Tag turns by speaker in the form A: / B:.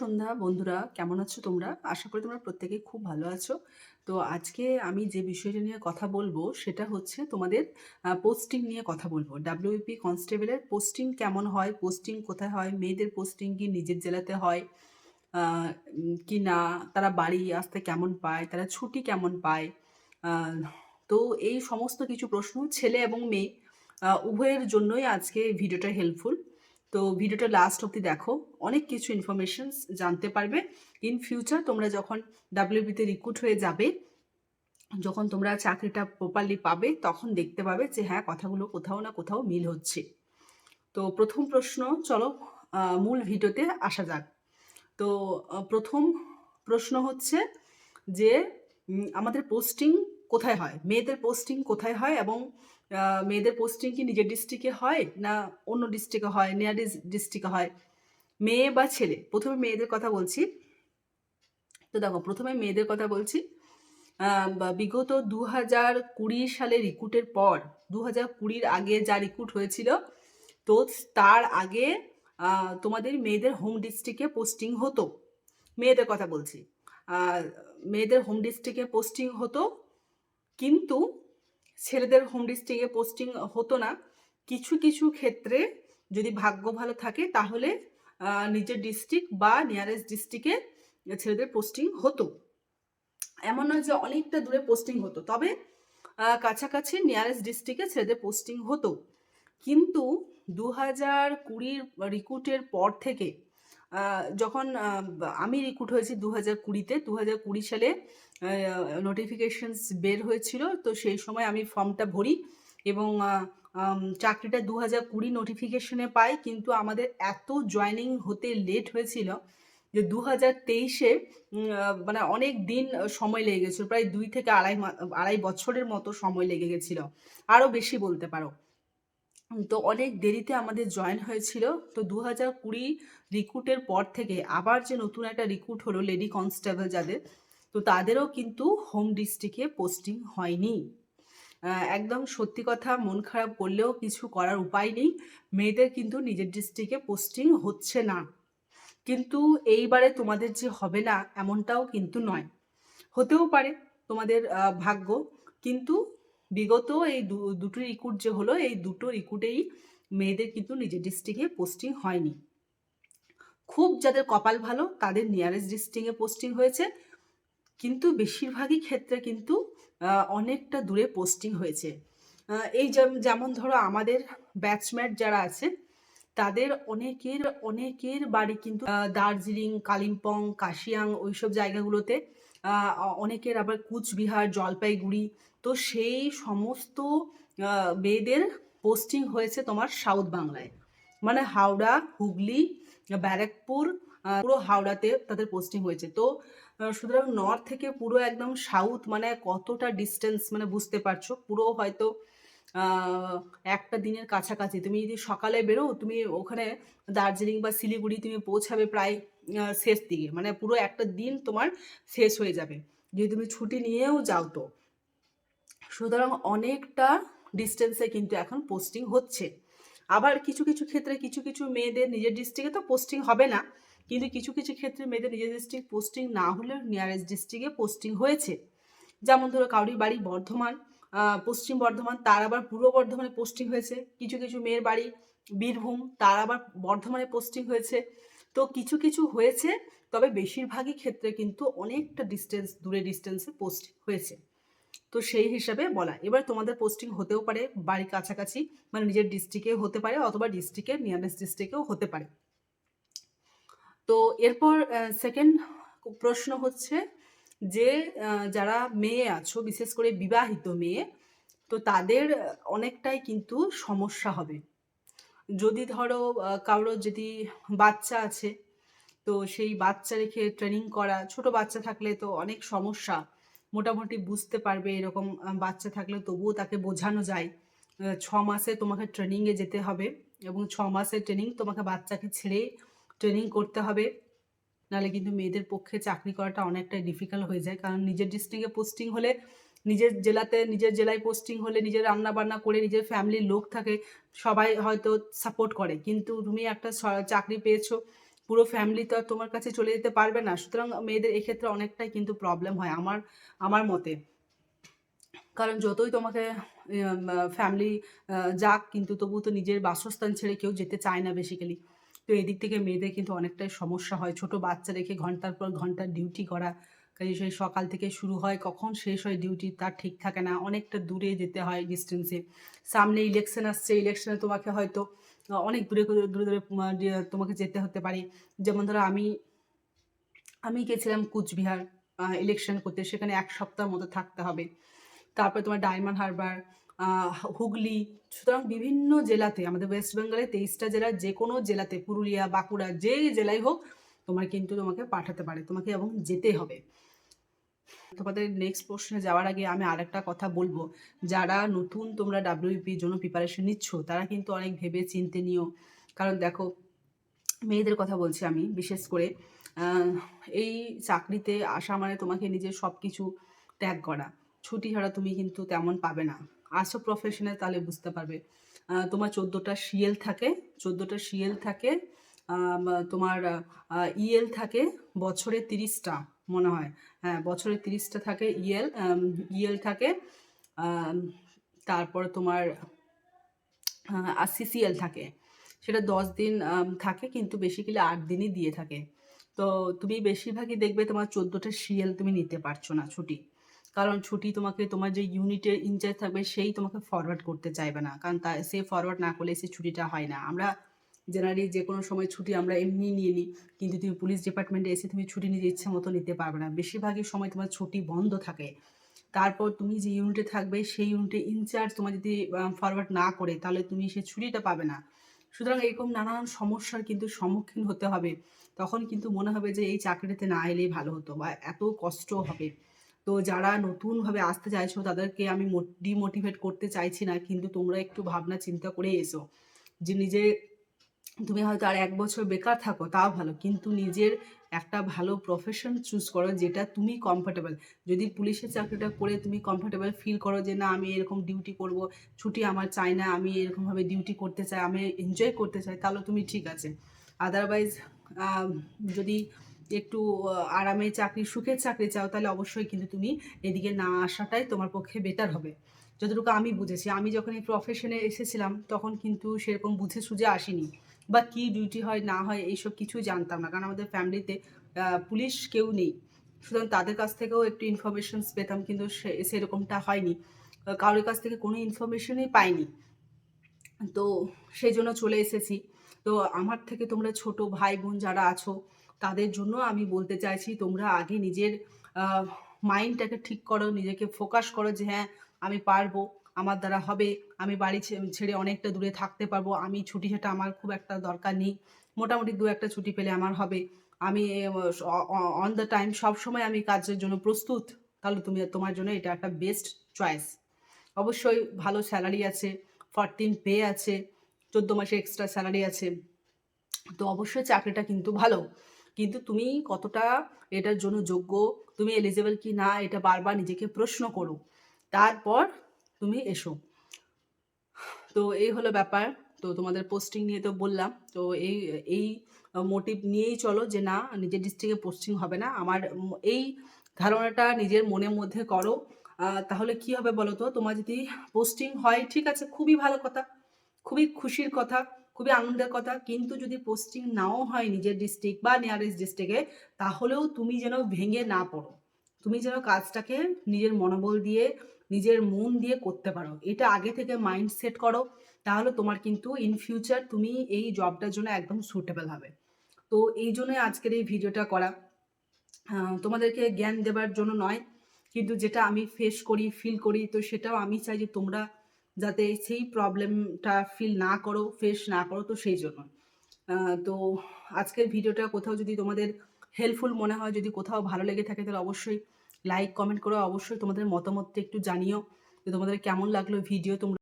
A: সন্ধ্যা। বন্ধুরা, কেমন আছো তোমরা? আশা করি তোমরা প্রত্যেকেই খুব ভালো আছো। তো আজকে আমি যে বিষয়টা নিয়ে কথা বলব, সেটা হচ্ছে তোমাদের পোস্টিং নিয়ে কথা বলব। ডাব্লিউপি কনস্টেবলের পোস্টিং কেমন হয়? পোস্টিং কোথায় হয়? মেয়েদের পোস্টিং কি নিজের জেলাতে হয়? কি না? তারা বাড়ি আসতে কেমন পায়? তারা ছুটি কেমন পায়? তো এই সমস্ত কিছু প্রশ্ন ছেলে এবং মেয়ে উভয়ের জন্যই আজকে ভিডিওটা হেল্পফুল তো ভিডিওটা লাস্ট অবধি দেখো। অনেক কিছু ইনফরমেশন জানতে পারবে। ইন ফিউচার তোমরা যখন ডাব্লিউবিতে রিক্রুট হয়ে যাবে, যখন তোমরা চাকরিটা প্রপারলি পাবে, তখন দেখতে পাবে যে হ্যাঁ কথাগুলো কোথাও না কোথাও মিল হচ্ছে। তো প্রথম প্রশ্ন, চলো মূল ভিডিওতে আসা যাক। তো প্রথম প্রশ্ন হচ্ছে যে আমাদের পোস্টিং কোথায় হয়? মেয়েদের পোস্টিং কোথায় হয় এবং মেয়েদের পোস্টিং কি নিজের ডিস্ট্রিক্টে হয় না অন্য ডিস্ট্রিক্টে হয় নিয়ার ডিস্ট্রিক্টে হয়? মেয়ে বা ছেলে? প্রথমে মেয়েদের কথা বলছি। তো দেখো, প্রথমে মেয়েদের কথা বলছি। বিগত দু হাজার কুড়ি সালে রিক্রুটের পর দু হাজার কুড়ির আগে যা রিক্রুট হয়েছিল, তো তার আগে তোমাদের মেয়েদের হোম ডিস্ট্রিক্টে পোস্টিং হতো। মেয়েদের কথা বলছি। মেয়েদের হোম ডিস্ট্রিক্টে পোস্টিং হতো, কিন্তু ছেলেদের হোম ডিস্ট্রিক্টে পোস্টিং হতো না। কিছু কিছু ক্ষেত্রে যদি ভাগ্য ভালো থাকে, তাহলে নিজের ডিস্ট্রিক্ট বা নিয়ারেস্ট ডিস্ট্রিক্টে ছেলেদের পোস্টিং হতো। এমন নয় যে অনেকটা দূরে পোস্টিং হতো, তবে কাছাকাছি নিয়ারেস্ট ডিস্ট্রিক্টে ছেলেদের পোস্টিং হতো। কিন্তু দু হাজার কুড়ির রিক্রুটের পর থেকে যখন আমি রিক্রুট হয়েছি দু হাজার কুড়িতে দু হাজার কুড়ি সালে নোটিফিকেশনস বের হয়েছিল, তো সেই সময় আমি ফর্মটা ভরি এবং চাকরিটা দু হাজার কুড়ি নোটিফিকেশনে পাই, কিন্তু আমাদের এত জয়নিং হতে লেট হয়েছিল যে দু হাজার তেইশে মানে অনেক দিন সময় লেগে গেছিল, প্রায় দুই থেকে আড়াই আড়াই বছরের মতো সময় লেগে গেছিল। আরও বেশি বলতে পারো। তো অনেক দেরিতে আমাদের জয়েন হয়েছিল। তো দু হাজার কুড়ি রিক্রুটের পর থেকে আবার যে নতুন একটা রিক্রুট হলো লেডি কনস্টেবল যাদের, তো তাদেরও কিন্তু হোম ডিস্ট্রিক্টে পোস্টিং হয়নি। একদম সত্যি কথা মন খারাপ করলেও কিছু করার উপায় নেই। মেয়েদের কিন্তু নিজের ডিস্ট্রিক্টে পোস্টিং হচ্ছে না। কিন্তু এইবারে তোমাদের যে হবে না, এমনটাও কিন্তু নয়। হতেও পারে তোমাদের ভাগ্য। কিন্তু বিগত এই দুটো রিক্রুট যে হলো, এই দুটো রিক্রুটেই মেয়েদের কিন্তু নিজের ডিস্ট্রিক্টে পোস্টিং হয়নি। খুব যাদের কপাল ভালো, তাদের নিয়ারেস্ট ডিস্ট্রিক্টে পোস্টিং হয়েছে। কিন্তু বেশিরভাগই ক্ষেত্রে কিন্তু অনেকটা দূরে পোস্টিং হয়েছে। এই যেমন ধরো আমাদের ব্যাচমেট যারা আছে তাদের অনেকের অনেকের বাড়ি কিন্তু দার্জিলিং, কালিম্পং, কাশিয়াং ওইসব জায়গাগুলোতে অনেকের আবার কুচবিহার, জলপাইগুড়ি। তো সেই সমস্ত মেয়েদের পোস্টিং হয়েছে তোমার সাউথ বাংলায়। মানে হাওড়া, হুগলি, ব্যারাকপুর পুরো হাওড়াতে তাদের পোস্টিং হয়েছে। তো সুতরাং নর্থ থেকে পুরো একদম সাউথ মানে কতটা ডিস্টেন্স মানে বুঝতে পারছ? পুরো হয়তো একটা দিনের কাছাকাছি। তুমি যদি সকালে বেরো, তুমি ওখানে দার্জিলিং বা শিলিগুড়ি তুমি পৌঁছাবে প্রায় শেষ দিকে। মানে পুরো একটা দিন তোমার শেষ হয়ে যাবে। যদি তুমি ছুটি নিয়েও যাও তো। সুতরাং অনেকটা ডিস্টেন্সে কিন্তু এখন পোস্টিং হচ্ছে। আবার কিছু কিছু ক্ষেত্রে কিছু কিছু মেয়েদের নিজের ডিস্ট্রিক্টে তো পোস্টিং হবে না। কিন্তু কিছু কিছু ক্ষেত্রে মেয়েদের নিজের ডিস্ট্রিক্ট পোস্টিং না হলেও নিয়ারেস্ট ডিস্ট্রিক্টে পোস্টিং হয়েছে। যেমন ধরো কাউরি বাড়ি বর্ধমান। পশ্চিম বর্ধমান, তার আবার পূর্ব বর্ধমানে পোস্টিং হয়েছে। কিছু কিছু মেয়ের বাড়ি, বীরভূম, তার আবার বর্ধমানে পোস্টিং হয়েছে। তো কিছু কিছু হয়েছে, তবে বেশিরভাগই ক্ষেত্রে কিন্তু অনেকটা ডিস্টেন্স দূরে ডিস্টেন্সে পোস্ট হয়েছে। তো সেই হিসাবে বলা। এবার তোমাদের পোস্টিং হতেও পারে, বাড়ির কাছাকাছি মানে নিজের ডিস্ট্রিক্টেও হতে পারে, অথবা ডিস্ট্রিক্টের নিয়ারেস্ট ডিস্ট্রিক্টেও হতে পারে। তো এরপর সেকেন্ড প্রশ্ন হচ্ছে যে যারা মেয়ে আছো, বিশেষ করে বিবাহিত মেয়ে, তো তাদের অনেকটাই কিন্তু সমস্যা হবে। যদি ধরো কারোর যদি বাচ্চা আছে, তো সেই বাচ্চা রেখে ট্রেনিং করা, ছোট বাচ্চা থাকলে তো অনেক সমস্যা। মোটামুটি বুঝতে পারবে এরকম বাচ্চা থাকলে তবুও তাকে বোঝানো যায় ছ মাসে তোমাকে ট্রেনিংয়ে যেতে হবে এবং ছ মাসের ট্রেনিং তোমাকে বাচ্চাকে ছেড়ে ট্রেনিং করতে হবে। নাহলে কিন্তু মেয়েদের পক্ষে চাকরি করাটা অনেকটাই ডিফিকাল্ট হয়ে যায়। কারণ নিজের ডিস্ট্রিক্টে পোস্টিং হলে, নিজের জেলাতে, নিজের জেলায় পোস্টিং হলে, নিজের রান্না বান্না করে নিজের ফ্যামিলির লোক থাকে, সবাই হয়তো সাপোর্ট করে। কিন্তু তুমি একটা চাকরি পেয়েছ, পুরো ফ্যামিলি তো আর তোমার কাছে চলে যেতে পারবে না। সুতরাং মেয়েদের এক্ষেত্রে অনেকটাই কিন্তু প্রবলেম হয় আমার আমার মতে। কারণ যতই তোমাকে ফ্যামিলি যাক, কিন্তু তবু তো নিজের বাসস্থান ছেড়ে কেউ যেতে চায় না বেসিক্যালি তো এদিক থেকে মেয়েদের কিন্তু অনেকটাই সমস্যা হয়। ছোট বাচ্চা রেখে ঘণ্টার পর ঘণ্টার ডিউটি করা, কাজে সেই সকাল থেকে শুরু হয়, কখন শেষ হয় ডিউটি তার ঠিক থাকে না, অনেকটা দূরে যেতে হয় ডিস্টেন্সে সামনে ইলেকশন আসছে ইলেকশনে তোমাকে হয়তো অনেক দূরে দূরে দূরে তোমাকে যেতে হতে পারে। যেমন ধরো আমি আমি গেছিলাম কুচবিহার ইলেকশন করতে, সেখানে এক সপ্তাহ মতো থাকতে হবে। তারপরে তোমার ডায়মন্ড হারবার হুগলি। সুতরাং বিভিন্ন জেলাতে, আমাদের ওয়েস্ট বেঙ্গলে তেইশটা জেলার যে কোনো জেলাতে, পুরুলিয়া, বাঁকুড়া, যে জেলায় হোক, তোমার কিন্তু তোমাকে পাঠাতে পারে, তোমাকে এবং যেতে হবে। তোমাদের নেক্সট প্রশ্নে যাওয়ার আগে আমি আরেকটা কথা বলব। যারা নতুন তোমরা ডাব্লিউপির জন্য প্রিপারেশন নিচ্ছ, তারা কিন্তু অনেক ভেবে চিনতে নিও। কারণ দেখো, মেয়েদের কথা বলছি আমি, বিশেষ করে এই চাকরিতে আসা মানে তোমাকে নিজের সব কিছু ত্যাগ করা। ছুটি ছাড়া তুমি কিন্তু তেমন পাবে না। আসো প্রফেশনে তাহলে বুঝতে পারবে। তোমার চোদ্দোটা সিএল থাকে, চোদ্দোটা সিএল থাকে তোমার ইএল থাকে, বছরে তিরিশটা মনে হয়। হ্যাঁ বছরে তিরিশটা থাকে ইএল ইএল থাকে তারপর তোমার সিসিএল থাকে। সেটা দশ দিন থাকে, কিন্তু বেসিক্যালি আট দিনই দিয়ে থাকে। তো তুমি বেশিরভাগই দেখবে তোমার চোদ্দোটা সিএল তুমি নিতে পারছ না ছুটি। কারণ ছুটি তোমাকে, তোমার যে ইউনিটের ইনচার্জ থাকবে, সেই তোমাকে ফরওয়ার্ড করতে চাইবে না। কারণ তা, সে ফরওয়ার্ড না করলে সে ছুটিটা হয় না। আমরা জেনারেলি যে কোনো সময় ছুটি আমরা এমনি নিয়ে নিই, কিন্তু তুমি পুলিশ ডিপার্টমেন্টে এসে তুমি ছুটি নিজের ইচ্ছা মতো নিতে পারবে না। বেশিরভাগই সময় তোমার ছুটি বন্ধ থাকে। তারপর তুমি যে ইউনিটে থাকবে, সেই ইউনিটে ইনচার্জ তোমার যদি ফরওয়ার্ড না করে, তাহলে তুমি সে ছুটিটা পাবে না। সুতরাং এরকম নানান সমস্যার কিন্তু সম্মুখীন হতে হবে। তখন কিন্তু মনে হবে যে, এই চাকরিতে না এলেই ভালো হতো বা এত কষ্ট হবে। তো যারা নতুনভাবে আসতে চাইছো, তাদেরকে আমি ডিমোটিভেট করতে চাইছি না, কিন্তু তোমরা একটু ভাবনা চিন্তা করে এসো। যে নিজে, তুমি হয়তো আর এক বছর বেকার থাকো, তাও ভালো, কিন্তু নিজের একটা ভালো প্রফেশন চুজ করো, যেটা তুমি কমফোর্টেবল যদি পুলিশের চাকরিটা করে তুমি কমফোর্টেবল ফিল করো যে, না, আমি এরকম ডিউটি করব, ছুটি আমার চাই না, আমি এরকমভাবে ডিউটি করতে চাই, আমি এনজয় করতে চাই, তাহলে তুমি ঠিক আছে। আদারওয়াইজ যদি একটু আরামে চাকরি, সুখের চাকরি চাও, তাহলে অবশ্যই কিন্তু তুমি এদিকে না আসাটাই তোমার পক্ষে বেটার হবে। যতটুকু আমি বুঝেছি, আমি যখন এই প্রফেশনে এসেছিলাম, তখন কিন্তু সেরকম বুঝে সুঝে আসিনি। বা কী ডিউটি হয়, না হয়, এইসব কিছু জানতাম না। কারণ আমাদের ফ্যামিলিতে পুলিশ কেউ নেই। সুতরাং তাদের কাছ থেকেও একটু ইনফরমেশনস পেতাম, কিন্তু সেরকমটা হয়নি। কারোর কাছ থেকে কোনো ইনফরমেশনই পাইনি। তো সেই জন্য চলে এসেছি। তো আমার থেকে তোমরা ছোট ভাই বোন যারা আছো তাদের জন্য আমি বলতে চাইছি, তোমরা আগে নিজের মাইন্ডটাকে ঠিক করো, নিজেকে ফোকাস করো যে হ্যাঁ আমি পারব, আমার দ্বারা হবে, আমি বাড়ি ছেড়ে অনেকটা দূরে থাকতে পারব, আমি ছুটি সেটা আমার খুব একটা দরকার নেই, মোটামুটি দু একটা ছুটি পেলে আমার হবে। আমি অন দ্য টাইম সব সময় আমি কাজের জন্য প্রস্তুত, তাহলে তুমি, তোমার জন্য এটা একটা বেস্ট চয়েস অবশ্যই ভালো স্যালারি আছে ফরটিন পে আছে, চোদ্দ মাসে এক্সট্রা স্যালারি আছে, তো অবশ্যই চাকরিটা কিন্তু ভালো। কিন্তু তুমি কতটা এটার জন্য যোগ্য? তুমি এলিজেবল কি না? এটা বারবার নিজেকে প্রশ্ন করো। তারপর তুমি এসো। তো এই হলো ব্যাপার। তো তোমাদের পোস্টিং নিয়ে তো বললাম। তো এই এই মোটিভ নিয়েই চলো যে না, নিজের ডিস্ট্রিক্টে পোস্টিং হবে না। আমার এই ধারণাটা নিজের মনের মধ্যে করো। তাহলে কি হবে বলো তো? তোমার যদি পোস্টিং হয়, ঠিক আছে, খুবই ভালো কথা। খুবই খুশির কথা। খুবই আনন্দের কথা। কিন্তু যদি পোস্টিং নাও হয় নিজের ডিস্ট্রিক্ট বা নিয়ারেস্ট ডিস্ট্রিক্টে তাহলেও তুমি যেন ভেঙে না পড়ো। তুমি যেন কাজটাকে নিজের মনোবল দিয়ে, নিজের মন দিয়ে করতে পারো। এটা আগে থেকে মাইন্ড সেট করো, তাহলে তোমার কিন্তু ইন ফিউচার তুমি এই জবটার জন্য একদম সুটেবল হবে। তো এই জন্যই আজকের এই ভিডিওটা করা। তোমাদেরকে জ্ঞান দেবার জন্য নয়, কিন্তু যেটা আমি ফেস করি ফিল করি, তো সেটাও আমি চাই যে তোমরা যাতে সেই প্রবলেমটা ফিল না করো ফেস না করো, তো সেই জন্য। তো আজকের ভিডিওটা কোথাও যদি তোমাদের হেল্পফুল মনে হয়, যদি কোথাও ভালো লেগে থাকে, তাহলে অবশ্যই লাইক কমেন্ট করো অবশ্যই তোমাদের মতামতটা একটু জানিও। যে তোমাদের কেমন লাগল ভিডিও তোমরা